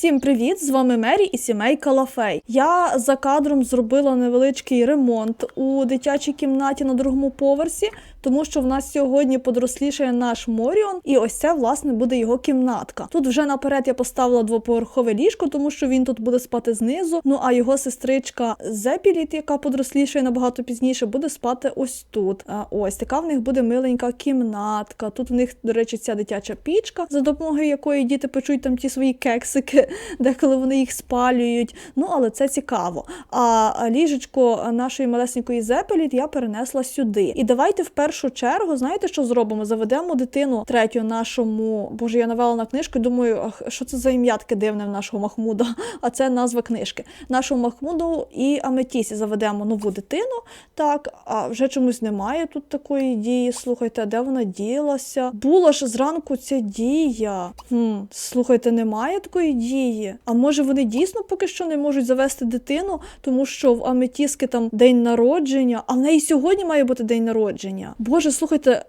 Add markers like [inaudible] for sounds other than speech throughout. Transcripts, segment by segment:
Всім привіт! З вами Мері і сімейка Лафей. Я за кадром зробила невеличкий ремонт у дитячій кімнаті на другому поверсі, тому що в нас сьогодні подрослішає наш Моріон, і ось це власне буде його кімнатка. Тут вже наперед я поставила двоповерхове ліжко, тому що він тут буде спати знизу. Ну а його сестричка Зепіліт, яка подрослішає набагато пізніше, буде спати ось тут. А, ось така в них буде миленька кімнатка. Тут в них, до речі, ця дитяча пічка, за допомогою якої діти печуть там ті свої кексики, [laughs] деколи вони їх спалюють. Ну але це цікаво. А ліжечко нашої малесенької Зепеліт я перенесла сюди. І давайте в першу чергу, знаєте, що зробимо? Заведемо дитину третю нашому. Боже, я навела на книжку. Думаю, ах, що це за ім'я таке дивне в нашого Махмуда? [laughs] А це назва книжки. Нашому Махмуду і Аметісі заведемо нову дитину. Так, а вже чомусь немає тут такої дії. Слухайте, де вона ділася? Була ж зранку ця дія. Хм, слухайте, немає такої дії. А може вони дійсно поки що не можуть завести дитину, тому що в Аметіски там день народження, а в неї сьогодні має бути день народження. Боже, слухайте,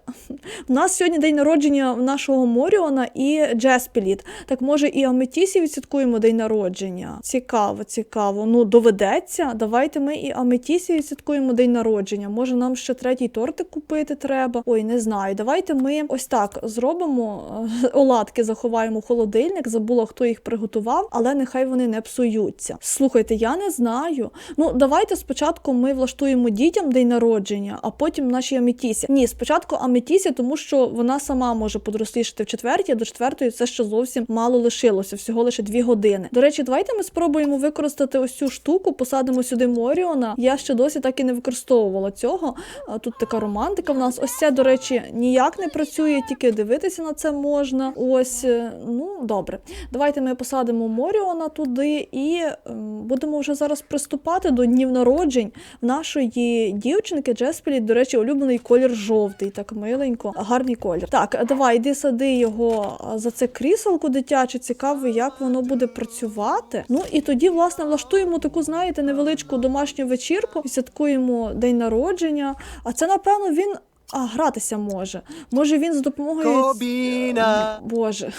в нас сьогодні день народження нашого Моріона і Джеспіліт. Так може і Аметісі відсвяткуємо день народження? Цікаво, цікаво. Ну доведеться. Давайте ми і Аметісі відсвяткуємо день народження. Може нам ще третій тортик купити треба? Ой, не знаю. Давайте ми ось так зробимо. е, Оладки заховаємо в холодильник. Забула, хто їх приготував, але нехай вони не псуються. Слухайте, я не знаю. Ну давайте спочатку ми влаштуємо дітям день народження, а потім нашій Аметісі. Ні, спочатку Аметісі, тому що вона сама може подрослішати в четвертій, а до четвертої це ще зовсім мало лишилося, всього лише дві години. До речі, давайте ми спробуємо використати ось цю штуку, посадимо сюди Моріона. Я ще досі так і не використовувала цього. Тут така романтика в нас. Ось це, до речі, ніяк не працює, тільки дивитися на це можна. Ось, е, ну добре. Давайте ми посадимо Моріона туди і ем, будемо вже зараз приступати до днів народжень нашої дівчинки Джеспелі. До речі, улюблений колір жовтий, так миленько, гарний колір. Так, давай, іди сади його за це кріселко дитяче. Цікаво, як воно буде працювати. Ну і тоді, власне, влаштуємо таку, знаєте, невеличку домашню вечірку, святкуємо день народження. А це, напевно, він. А, гратися може. Може він з допомогою. Кобіна. Боже.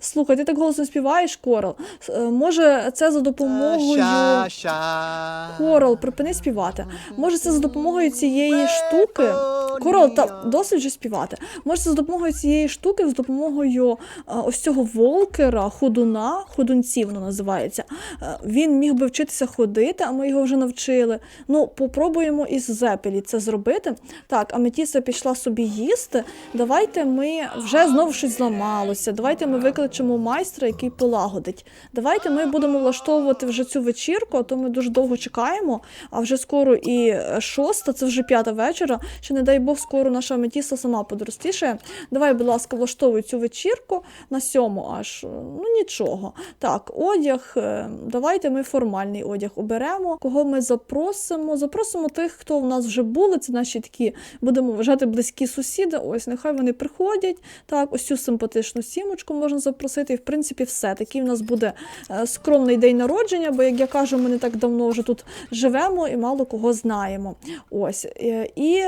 Слухай, ти так голосно співаєш, Корал. Е, Може, це за допомогою. Корал, припини співати. Може, це за допомогою цієї штуки. Корал, та досить вже співати. Може, це за допомогою цієї штуки, з допомогою е, ось цього волкера, ходуна, ходунців воно називається. Е, Він міг би вчитися ходити, а ми його вже навчили. Ну, попробуємо із Зепелі це зробити. Так, Аметіса пішла собі їсти. Давайте ми вже знову щось зламалося. Давайте ми викличемо майстра, який полагодить. Давайте ми будемо влаштовувати вже цю вечірку, а то ми дуже довго чекаємо. А вже скоро і е, шоста, це вже п'ята вечора. Ще не дай Бог, скоро наша Аметіса сама подоростішає. Давай, будь ласка, влаштовуй цю вечірку на сьому аж. Ну нічого. Так, одяг. е, Давайте ми формальний одяг оберемо. Кого ми запросимо? Запросимо тих, хто в нас вже були. Це наші такі, будемо вважати, близькі сусіди. Ось нехай вони приходять. Так, ось цю симпатичну сімочку можна запросити. І в принципі, все. Такий в нас буде е, скромний день народження, бо, як я кажу, ми не так давно вже тут живемо і мало кого знаємо. Ось. Е, І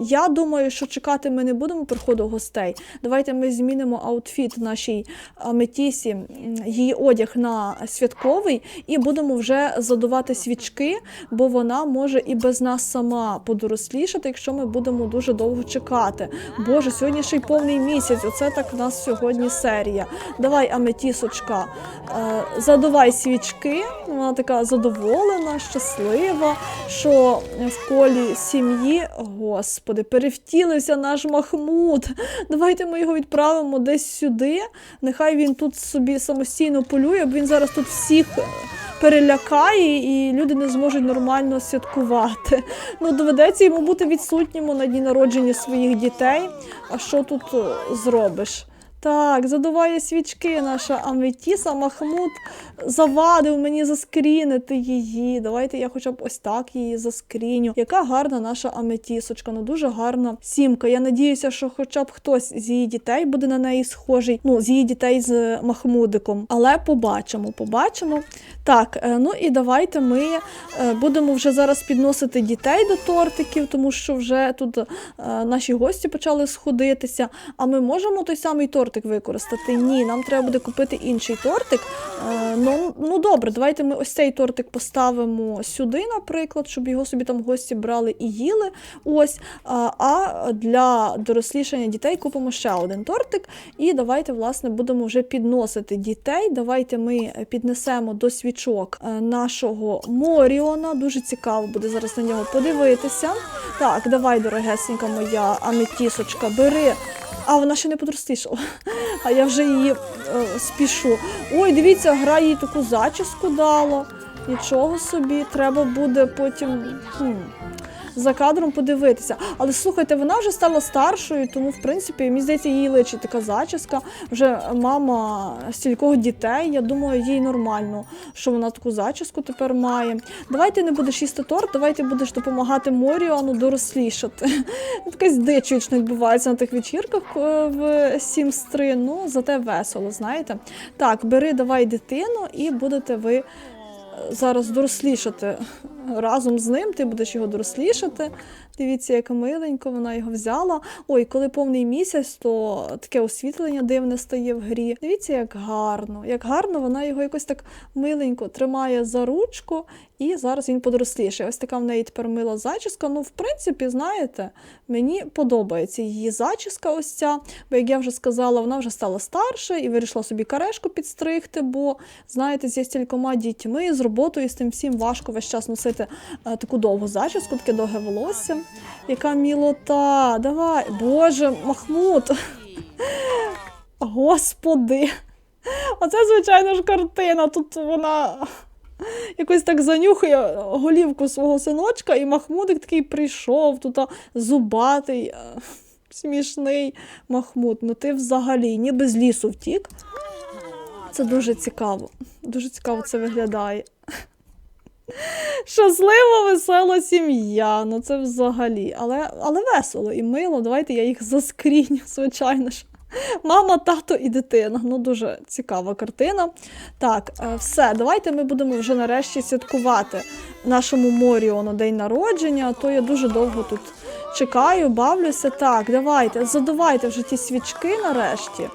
я думаю, що чекати ми не будемо приходу гостей. Давайте ми змінимо аутфіт нашій Аметісі, м, її одяг на святковий, і будемо вже задувати свічки, бо вона може і без нас сама подорослішати, якщо ми будемо дуже довго чекати. Боже, сьогодні ще й повний місяць. Оце так нас сьогодні серія. Давай, Аметісочка, е, задувай свічки. Вона така задоволена, щаслива, що в колі сім'ї, господи, перевтілився наш Махмуд. Давайте ми його відправимо десь сюди. Нехай він тут собі самостійно полює, бо він зараз тут всіх. Перелякає і люди не зможуть нормально святкувати. Ну, доведеться йому бути відсутнім на дні народження своїх дітей. А що тут е, зробиш? Так, задуває свічки наша Аметіса. Махмуд завадив мені заскрінити її. Давайте я хоча б ось так її заскріню. Яка гарна наша Аметісочка, ну дуже гарна сімка. Я надіюся, що хоча б хтось з її дітей буде на неї схожий. Ну, з її дітей з Махмудиком. Але побачимо, побачимо. Так, е, ну і давайте ми е, будемо вже зараз підносити дітей до тортиків, тому що вже тут е, наші гості почали сходитися. А ми можемо той самий тортик використати? Ні, нам треба буде купити інший тортик. Е, Ну, ну добре, давайте ми ось цей тортик поставимо сюди, наприклад, щоб його собі там гості брали і їли. Ось. А, для дорослішання дітей купимо ще один тортик. І давайте, власне, будемо вже підносити дітей. Давайте ми піднесемо до свічок е, нашого Моріона. Дуже цікаво буде зараз на нього подивитися. Так, давай, дорогесенька моя аметісочка, бери. А вона ще не подростішала, а я вже її е, спішу. Ой, дивіться, гра їй таку зачіску дала. Нічого собі, треба буде потім хм, за кадром подивитися. Але слухайте, вона вже стала старшою, тому в принципі, мені здається, їй личить така зачіска. Вже мама стількох дітей. Я думаю, їй нормально, що вона таку зачіску тепер має. Давайте не будеш їсти торт, давайте будеш допомагати Моріону дорослішати. [laughs] Якась дич вічно відбувається на тих вечірках е, в Sims 3, ну зате весело, знаєте. Так, бери, давай дитину, і будете ви зараз дорослішати разом з ним. Ти будеш його дорослішати. Дивіться, як миленько вона його взяла. Ой, коли повний місяць, то таке освітлення дивне стає в грі. Дивіться, як гарно, як гарно вона його якось так миленько тримає за ручку, і зараз він подорослішає. Ось така в неї тепер мила зачіска. Ну, в принципі, знаєте, мені подобається її зачіска, ось ця. Бо, як я вже сказала, вона вже стала старша і вирішила собі карешку підстригти, бо, знаєте, зі стількома дітьми, з роботою, з тим всім важко весь час носити е, таку довгу зачіску, таке довге волосся. Яка мілота. Давай. Боже, Махмуд. Господи. Оце, звичайно ж, картина. Тут вона якось так занюхує голівку свого синочка, і Махмудик такий прийшов, тут зубатий, смішний Махмуд. Ну ти взагалі ніби з лісу втік. Це дуже цікаво. Дуже цікаво це виглядає. Щаслива, весела сім'я. Ну це взагалі. Але, але весело і мило. Давайте я їх заскріню, звичайно ж. Мама, тато і дитина. Ну, дуже цікава картина. Так, е, все, давайте ми будемо вже нарешті святкувати нашому Моріону день народження, а то я дуже довго тут чекаю, бавлюся. Так, давайте, задувайте вже ті свічки нарешті.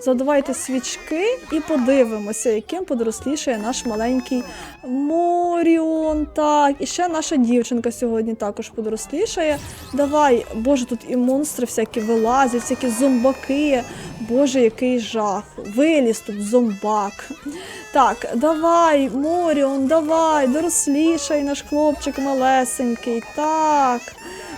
Задувайте свічки і подивимося, яким подорослішає наш маленький Моріон. Так, і ще наша дівчинка сьогодні також подорослішає. Давай, боже, тут і монстри всякі вилазять, всякі зомбаки. Боже, який жах. Виліз тут зомбак. Так, давай, Моріон, давай, дорослішай наш хлопчик малесенький. Так.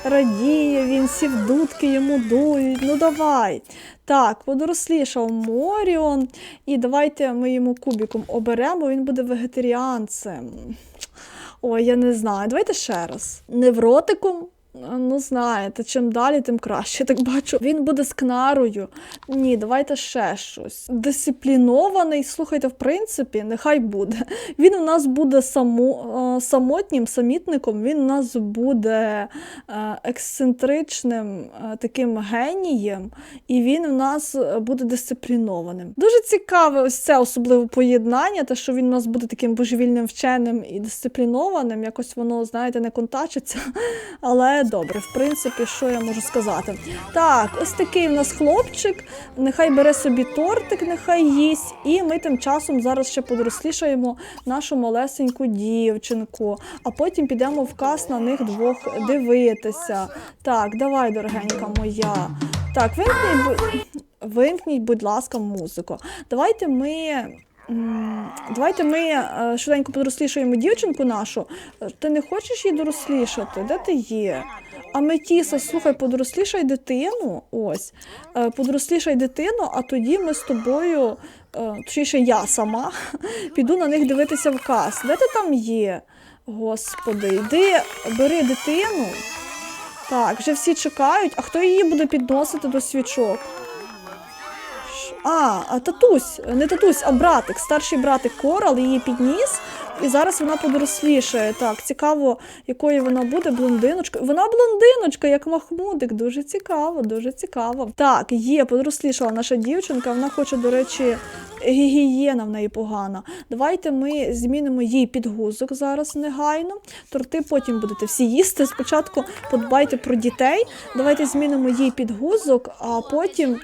Радіє він, сів дудки йому дують. Ну давай. Так, подорослішав Моріон. І давайте ми йому кубіком оберемо, він буде вегетаріанцем. Ой, я не знаю. Давайте ще раз. Невротиком. Ну, знаєте, чим далі, тим краще. Так бачу. Він буде з кнарою. Ні, давайте ще щось. Дисциплінований. Слухайте, в принципі, нехай буде. Він у нас буде само, е, самотнім, самітником. Він у нас буде е, ексцентричним е, таким генієм, і він у нас буде дисциплінованим. Дуже цікаве ось це особливе поєднання, те, що він у нас буде таким божевільним вченим і дисциплінованим. Якось воно, знаєте, не контачиться. Але добре, в принципі, що я можу сказати? Так, ось такий в нас хлопчик. Нехай бере собі тортик, нехай їсть. І ми тим часом зараз ще подорослішаємо нашу малесеньку дівчинку, а потім підемо в кас на них двох дивитися. Так, давай, дорогенька моя. Так, вимкніть, вимкніть, будь ласка, музику. Давайте ми. Давайте ми е, швиденько подорослішаємо дівчинку нашу. Е, Ти не хочеш її дорослішати? Де ти є? А Метіса, слухай, подорослішай дитину. Ось. Е, Подорослішай дитину, а тоді ми з тобою, точніше, я сама, [laughs] піду на них дивитися в кас. Де ти там є? Господи, йди, бери дитину. Так, вже всі чекають. А хто її буде підносити до свічок? А, а татусь, не татусь, а братик, старший братик Корал її підніс. І зараз вона подорослішає. Так, цікаво, якою вона буде блондиночкою. Вона блондиночка, як Махмудик. Дуже цікаво, дуже цікаво. Так, є, подорослішала наша дівчинка. Вона хоче, до речі, гігієна в неї погана. Давайте ми змінимо їй підгузок зараз негайно. Торти потім будете всі їсти. Спочатку подбайте про дітей. Давайте змінимо їй підгузок, а потім.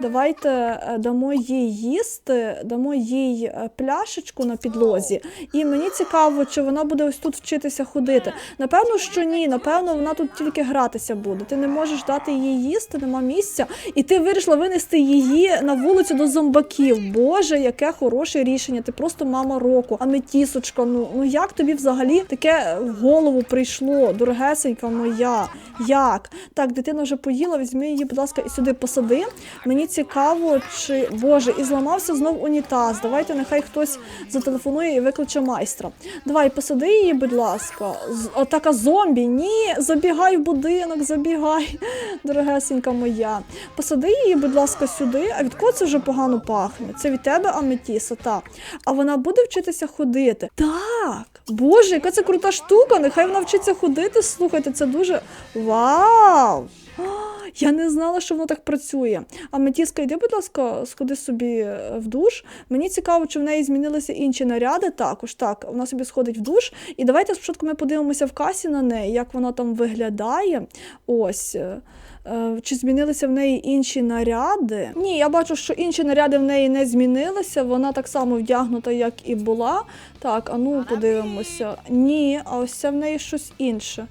Давайте е, дамо їй їсти, дамо їй е, пляшечку на підлозі. І мені цікаво, чи вона буде ось тут вчитися ходити. Напевно, що ні. Напевно, вона тут тільки гратися буде. Ти не можеш дати їй їсти, нема місця. І ти вирішила винести її на вулицю до зомбаків. Боже, яке хороше рішення. Ти просто мама року. А не тісочка. Ну ну як тобі взагалі таке в голову прийшло, дорогесенька моя? Як? Так, дитина вже поїла, візьми її, будь ласка, і сюди посади. Мені цікаво, чи Боже, і зламався знов унітаз. Давайте нехай хтось зателефонує і викличе майстра. Давай, посади її, будь ласка. З- О, така зомбі. Ні, забігай в будинок, забігай, [laughs] дорогесенька моя. Посади її, будь ласка, сюди. А від кого це вже погано пахне? Це від тебе, Аметіса, так. А вона буде вчитися ходити. Так, Боже, яка це крута штука. Нехай вона вчиться ходити. Слухайте, це дуже вау! Я не знала, що воно так працює. А Метіска, йди, будь ласка, сходи собі е, в душ. Мені цікаво, чи в неї змінилися інші наряди. Також так, вона собі сходить в душ. І давайте спочатку ми подивимося в касі на неї, як вона там виглядає. Ось. е, е, Чи змінилися в неї інші наряди? Ні, я бачу, що інші наряди в неї не змінилися. Вона так само вдягнута, як і була. Так, а ну подивимося. Ні, а ось це в неї щось інше.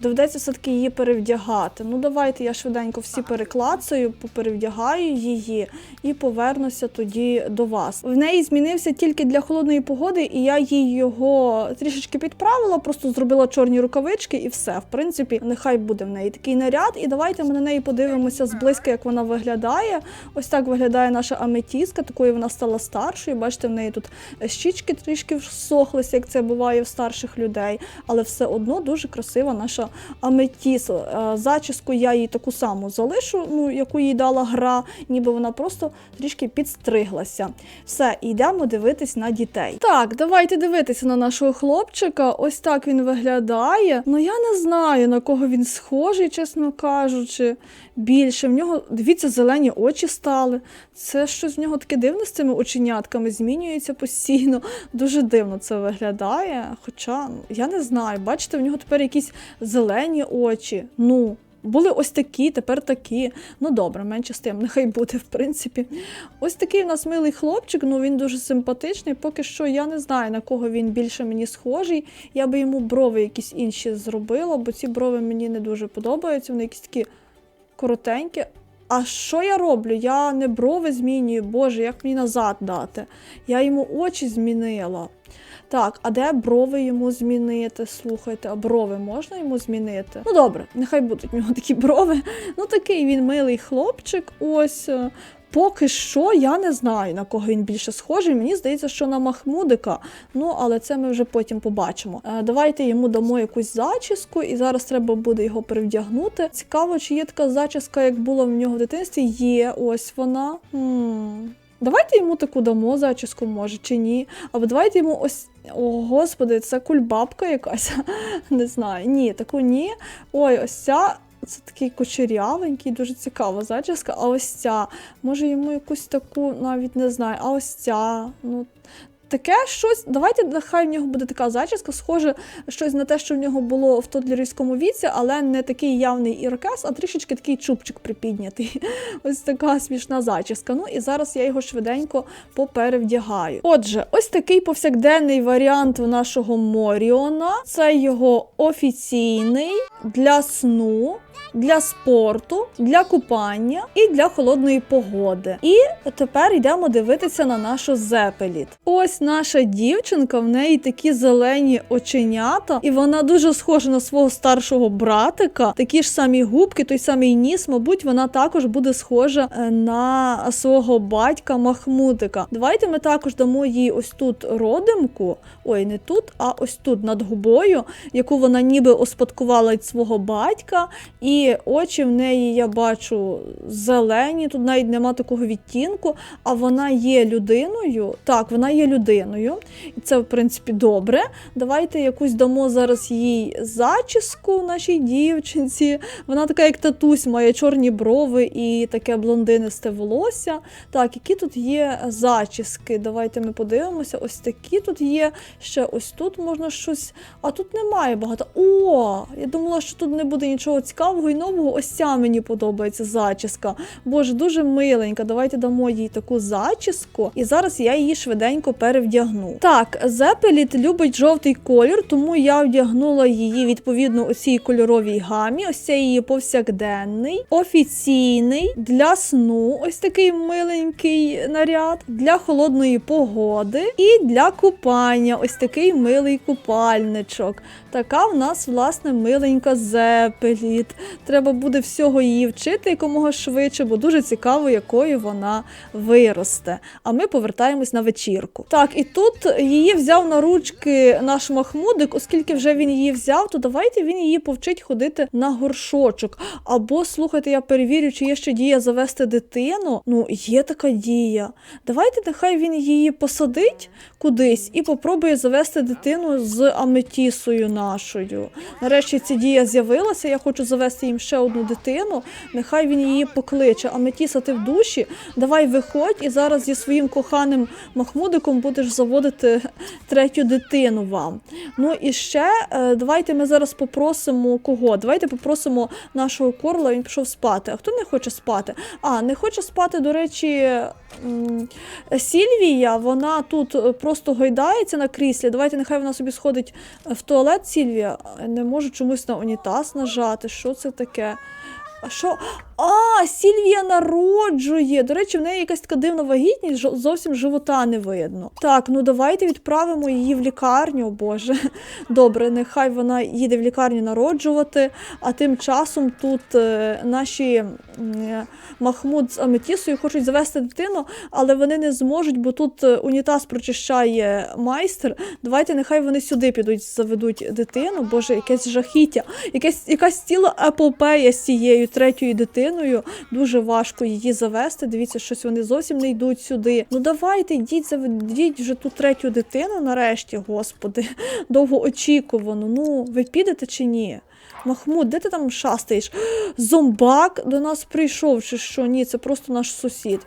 Доведеться все-таки її перевдягати. Ну, давайте я швиденько всі переклацаю, поперевдягаю її і повернуся тоді до вас. В неї змінився тільки для холодної погоди, і я їй його трішечки підправила, просто зробила чорні рукавички і все. В принципі, нехай буде в неї такий наряд. І давайте ми на неї подивимося зблизька, як вона виглядає. Ось так виглядає наша аметіска, такою вона стала старшою. Бачите, в неї тут щічки трішки всохлися, як це буває в старших людей, але все одно дуже красива наша аметіс. Е, Зачіску я їй таку саму залишу, ну яку їй дала гра, ніби вона просто трішки підстриглася. Все, йдемо дивитись на дітей. Так, давайте дивитися на нашого хлопчика. Ось так він виглядає. Ну я не знаю на кого він схожий, чесно кажучи. Більше в нього дивіться, зелені очі стали. Це щось в нього таке дивне з цими оченятками, змінюється постійно. Дуже дивно це виглядає. Хоча ну, я не знаю, бачите, в нього тепер якісь зелені очі. Ну. Були ось такі, тепер такі. Ну добре, менше з тим, нехай буде, в принципі. Ось такий у нас милий хлопчик, ну він дуже симпатичний. Поки що я не знаю, на кого він більше мені схожий. Я би йому брови якісь інші зробила, бо ці брови мені не дуже подобаються. Вони якісь такі коротенькі. А що я роблю? Я не брови змінюю, боже, як мені назад дати? Я йому очі змінила. Так, а де брови йому змінити? Слухайте, а брови можна йому змінити? Ну добре, нехай будуть в нього такі брови. Ну такий він милий хлопчик. Ось. Поки що я не знаю, на кого він більше схожий. Мені здається, що на Махмудика. Ну, але це ми вже потім побачимо. Е, давайте йому дамо якусь зачіску, і зараз треба буде його перевдягнути. Цікаво, чи є така зачіска, як була в нього в дитинстві. Є, ось вона. Хм. Давайте йому таку дамо зачіску, може, чи ні. Або давайте йому ось. О, господи, це кульбабка якась. [laughs] Не знаю. Ні, таку ні. Ой, ось ця. Це такий кучерявенький, дуже цікава зачіска. А ось ця. Може йому якусь таку, навіть не знаю, а ось ця. Ну, таке щось. Давайте нехай в нього буде така зачіска, схоже щось на те, що в нього було в тодлерівському віці, але не такий явний ірокез, а трішечки такий чубчик припіднятий. [laughs] Ось така смішна зачіска. Ну і зараз я його швиденько поперевдягаю. Отже, ось такий повсякденний варіант нашого Моріона. Це його офіційний для сну. Для спорту, для купання і для холодної погоди. І тепер йдемо дивитися на нашу зепеліт. Ось наша дівчинка, в неї такі зелені оченята, і вона дуже схожа на свого старшого братика. Такі ж самі губки, той самий ніс. Мабуть, вона також буде схожа е, на свого батька Махмудика. Давайте ми також дамо їй ось тут родимку. Ой, не тут, а ось тут над губою, яку вона ніби успадкувала від свого батька. І очі в неї я бачу зелені, тут навіть нема такого відтінку, а вона є людиною. Так, вона є людиною, і це, в принципі, добре. Давайте якусь дамо зараз їй зачіску нашій дівчинці. Вона така, як татусь, має чорні брови і таке блондинисте волосся. Так, які тут є зачіски? Давайте ми подивимося. Ось такі тут є. Ще ось тут можна щось. А тут немає багато. О! Я думала, що тут не буде нічого цікавого і нового. Ось ця мені подобається зачіска. Боже, дуже миленька. Давайте дамо їй таку зачіску. І зараз я її швиденько перевдягну. Так, Зепеліт любить жовтий колір, тому я вдягнула її відповідно у цій кольоровій гамі. Ось це її повсякденний, офіційний для сну. Ось такий миленький наряд, для холодної погоди і для купання. Ось такий милий купальничок. Така в нас, власне, миленька зепеліт. Треба буде всього її вчити якомога швидше, бо дуже цікаво, якою вона виросте. А ми повертаємось на вечірку. Так, і тут її взяв на ручки наш Махмудик, оскільки вже він її взяв, то давайте він її повчить ходити на горшочок. Або слухайте, я перевірю, чи є ще дія завести дитину. Ну, є така дія. Давайте нехай він її посадить кудись і попробує завести дитину з аметісою нашою. Нарешті ця дія з'явилася. Я хочу завести їм ще одну дитину. Нехай він її покличе. Аметіса, ти в душі. Давай виходь і зараз зі своїм коханим Махмудиком будеш заводити третю дитину вам. Ну і ще е, давайте ми зараз попросимо кого? Давайте попросимо нашого корла. Він пішов спати. А хто не хоче спати? А, не хоче спати, до речі. Сільвія, вона тут е, просто гойдається на кріслі. Давайте нехай вона собі сходить в туалет. Сільвія не може чомусь на унітаз нажати. Що це таке? А що? А, Сільвія народжує. До речі, в неї якась така дивна вагітність, зовсім живота не видно. Так, ну давайте відправимо її в лікарню, Боже. [laughs] Добре, нехай вона їде в лікарню народжувати, а тим часом тут е, наші е, Махмуд з Аметісою хочуть завести дитину, але вони не зможуть, бо тут е, унітаз прочищає майстер. Давайте нехай вони сюди підуть, заведуть дитину. Боже, якесь жахіття, якесь, якась ціла епопея з цією третьою дитиною. Дуже важко її завести. Дивіться, щось вони зовсім не йдуть сюди. Ну давайте, йдіть, заведіть вже ту третю дитину нарешті, господи. [laughs] Довго очікувано. Ну, ви підете чи ні? Махмуд, де ти там шастаєш? Зомбак до нас прийшов, чи що? Ні, це просто наш сусід.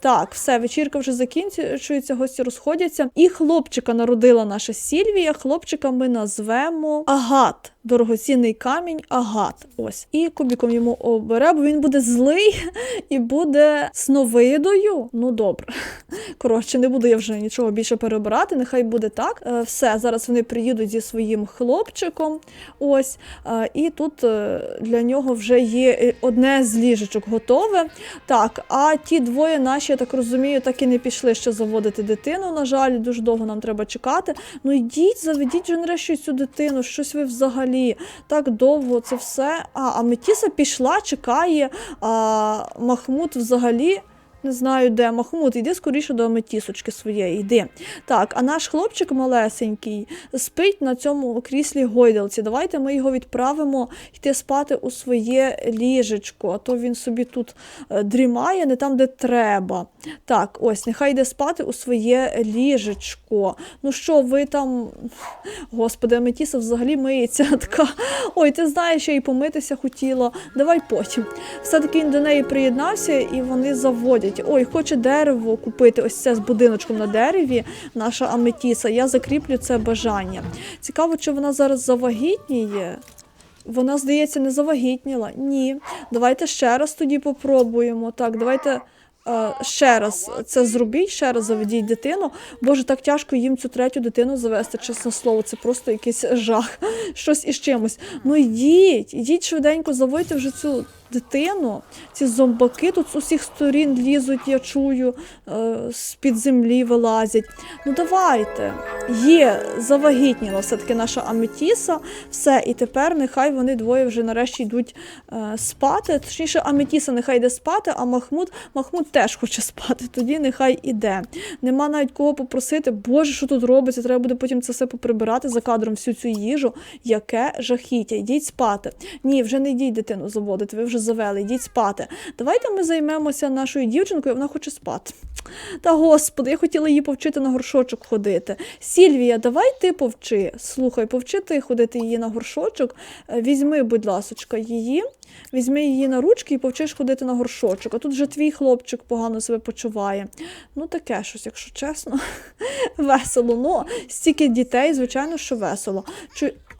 Так, все, вечірка вже закінчується, гості розходяться. І хлопчика народила наша Сільвія. Хлопчика ми назвемо Агат. Дорогоцінний камінь Агат. Ось. І кубіком йому обере, бо він буде злий [laughs] і буде сновидою. Ну добре. [laughs] Коротше, не буду я вже нічого більше перебирати, нехай буде так. Е, Все, зараз вони приїдуть зі своїм хлопчиком. Ось. Е, І тут е, для нього вже є одне з ліжечок готове. Так, а ті двоє наші, я так розумію, так і не пішли ще заводити дитину. На жаль, дуже довго нам треба чекати. Ну йдіть, заведіть вже нарешті цю дитину. Щось ви взагалі так довго це все. А, Аметіса Метіса пішла, чекає. А Махмуд взагалі. Не знаю, де Махмуд, іди скоріше до Аметісочки своєї, йди. Так, а наш хлопчик малесенький спить на цьому кріслі гойдалці. Давайте ми його відправимо йти спати у своє ліжечко, а то він собі тут е, дрімає, не там, де треба. Так, ось, нехай йде спати у своє ліжечко. Ну що, ви там. Господи, Аметіса взагалі миється [laughs] така. Ой, ти знаєш, я і помитися хотіла. Давай потім. Все-таки він до неї приєднався і вони заводять. Ой, хоче дерево купити, ось це з будиночком на дереві, наша Аметіса. Я закріплю це бажання. Цікаво, чи вона зараз завагітніє. Вона, здається, не завагітніла. Ні. Давайте ще раз тоді попробуємо. Так, давайте. е, Ще раз це зробіть, ще раз заведіть дитину. Боже, так тяжко їм цю третю дитину завести, чесне слово. Це просто якийсь жах, щось із чимось. Ну йдіть, йдіть швиденько, заводьте вже цю дитину. Ці зомбаки тут з усіх сторін лізуть, я чую, е, з-під землі вилазять. Ну давайте. Є, завагітніла все-таки наша Аметіса. Все, і тепер нехай вони двоє вже нарешті йдуть е, спати. Точніше, Аметіса нехай йде спати, а Махмуд, Махмуд теж хоче спати. Тоді нехай іде. Нема навіть кого попросити. Боже, що тут робиться? Треба буде потім це все поприбирати за кадром всю цю їжу. Яке жахіття. Йдіть спати. Ні, вже не йдіть дитину заводити, ви вже завели, йдіть спати. Давайте ми займемося нашою дівчинкою, вона хоче спати. Та господи, я хотіла її повчити на горшочок ходити. Сільвія, давай ти повчи. Слухай, повчи ти ходити її на горшочок. Е, Візьми, будь ласочка, її, візьми її на ручки і повчиш ходити на горшочок. А тут вже твій хлопчик погано себе почуває. Ну, таке щось, якщо чесно. [laughs] Весело. Ну, стільки дітей, звичайно, що весело.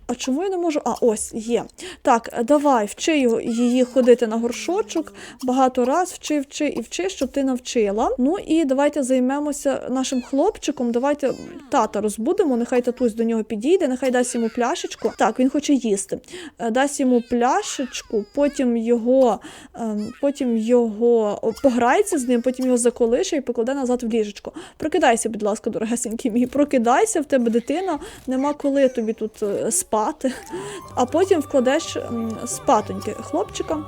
А чому я не можу? А, ось є. Так, давай, вчи її ходити на горшочок. Багато раз вчи, вчи і вчи, щоб ти навчила. Ну і давайте займемося нашим хлопчиком. Давайте тата розбудемо. Нехай татусь до нього підійде, нехай дасть йому пляшечку. Так, він хоче їсти. Е, Дасть йому пляшечку, потім його, ем, потім його пограється з ним, потім його заколише і покладе назад в ліжечко. Прокидайся, будь ласка, дорогесенький мій. Прокидайся, в тебе дитина, нема коли тобі тут е, спати. А потім вкладеш спатоньки хлопчика.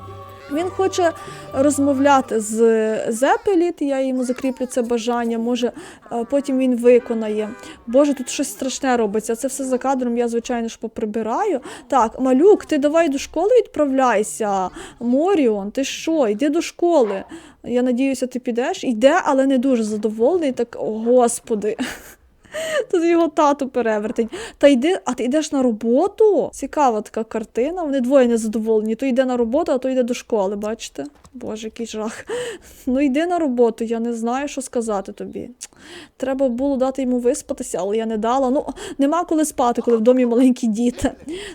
Він хоче розмовляти з Зепеліт, я йому закріплю це бажання, може е, потім він виконає. Боже, тут щось страшне робиться. Це все за кадром, я, звичайно ж, поприбираю. Так, малюк, ти давай до школи відправляйся. Моріон, ти що? Йди до школи. Я надіюся, ти підеш. Йде, але не дуже задоволений. Так, господи. [laughs] Тут його тату перевертень. Та йди, а ти йдеш на роботу? Цікава така картина. Вони двоє незадоволені. То йде на роботу, а то йде до школи, бачите? Боже, який жах. [laughs] Ну йди на роботу, я не знаю, що сказати тобі. Треба було дати йому виспатися, але я не дала. Ну, нема коли спати, коли в домі маленькі діти.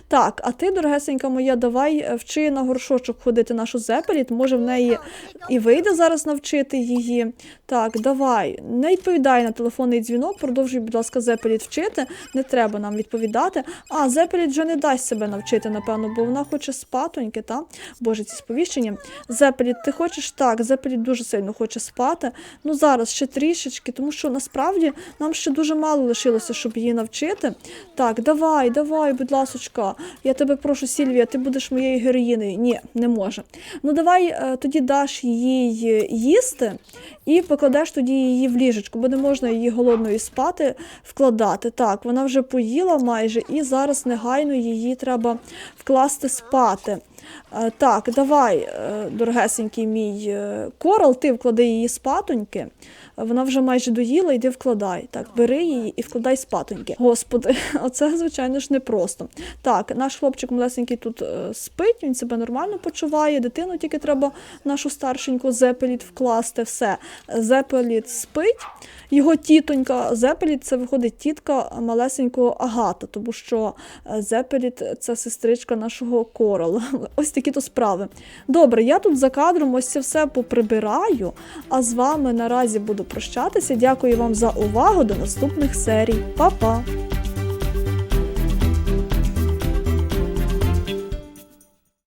Так, а ти, дорогесенька моя, давай е, вчи на горшочок ходити нашу зепеліт. Може, в неї і вийде зараз навчити її. Так, давай, не відповідай на телефонний дзвінок, продовжуй, будь ласка, Зепеліт вчити. Не треба нам відповідати. А, Зепеліт вже не дасть себе навчити, напевно, бо вона хоче спатоньки, та? Боже, ці сповіщення. Зепеліт, ти хочеш так, Зепеліт дуже сильно хоче спати. Ну зараз ще трішечки, тому що насправді нам ще дуже мало лишилося, щоб її навчити. Так, давай, давай, будь ласочка, я тебе прошу, Сільвія, ти будеш моєю героїною. Ні, не може. Ну давай е, тоді даш їй е, їсти і покладеш тоді її в ліжечку, бо не можна її голодною спати вкладати. Так, вона вже поїла майже, і зараз негайно її треба вкласти спати. Так, давай, е, дорогесенький мій е, корал, ти вклади її спатоньки. Вона вже майже доїла, йди вкладай. Так, бери її і вкладай спатоньки. Господи, [laughs] оце, звичайно ж, непросто. Так, наш хлопчик малесенький тут е, спить, він себе нормально почуває. Дитину тільки треба нашу старшеньку Зепеліт вкласти. Все. Зепеліт спить. Його тітонька Зепеліт це виходить тітка малесенького Агата, тому що Зепеліт це сестричка нашого Корал. Ось такі то справи. Добре, я тут за кадром ось це все поприбираю, а з вами наразі буду прощатися. Дякую вам за увагу. До наступних серій. Па-па!